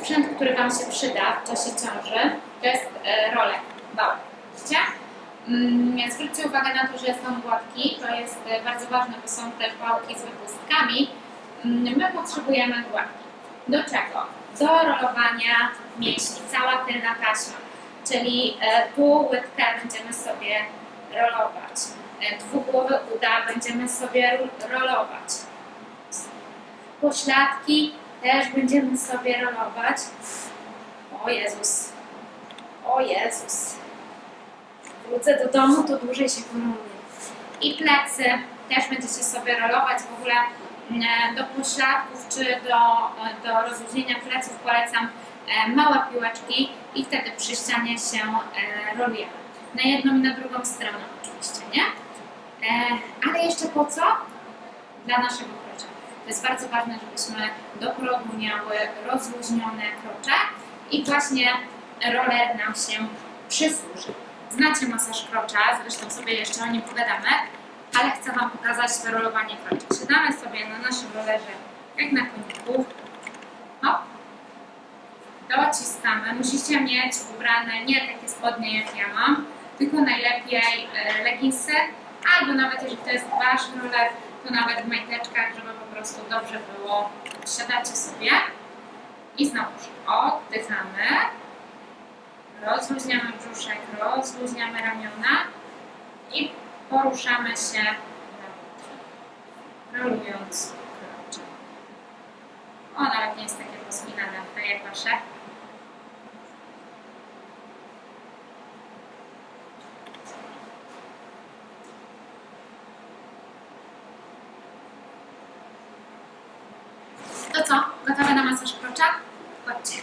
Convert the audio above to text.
sprzęt, który Wam się przyda w czasie ciąży, to jest e, rolek, bałek. Widzicie? Mm, Zwróćcie uwagę na to, że on gładki, to jest e, bardzo ważne, bo są też bałki z wypustkami. Mm, My potrzebujemy gładki. Do czego? Do rolowania mięśni, cała tylna taśma. Czyli e, tu łydkę będziemy sobie rolować. E, Dwugłowy uda będziemy sobie rolować. Pośladki też będziemy sobie rolować. O Jezus. O Jezus. Wrócę do domu, to dłużej się poroluję. I plecy też będziecie sobie rolować. W ogóle mm, do pośladków czy do, do rozluźnienia pleców polecam e, małe piłeczki i wtedy przy ścianie się e, rolujemy. Na jedną i na drugą stronę oczywiście, nie? E, ale jeszcze po co? Dla naszego krocza. To jest bardzo ważne, żebyśmy do przodu miały rozluźnione krocze i właśnie roller nam się przysłuży. Znacie masaż krocza, zresztą sobie jeszcze o nim pogadamy, ale chcę Wam pokazać to rolowanie krocza. Siadamy sobie na naszym rollerze, jak na koniku. Hop. Dociskamy. Musicie mieć ubrane nie takie spodnie jak ja mam, tylko najlepiej e, leginsy, albo nawet jeżeli to jest Wasz roller, to nawet w majteczkach, żeby po dobrze było. Siadacie sobie i znowuż oddychamy. Rozluźniamy brzuszek, rozluźniamy ramiona i poruszamy się rolując krocze. O, nawet nie jest takie pospinane tak jak wasze. To co? Gotowe na masaż krocza? Chodźcie.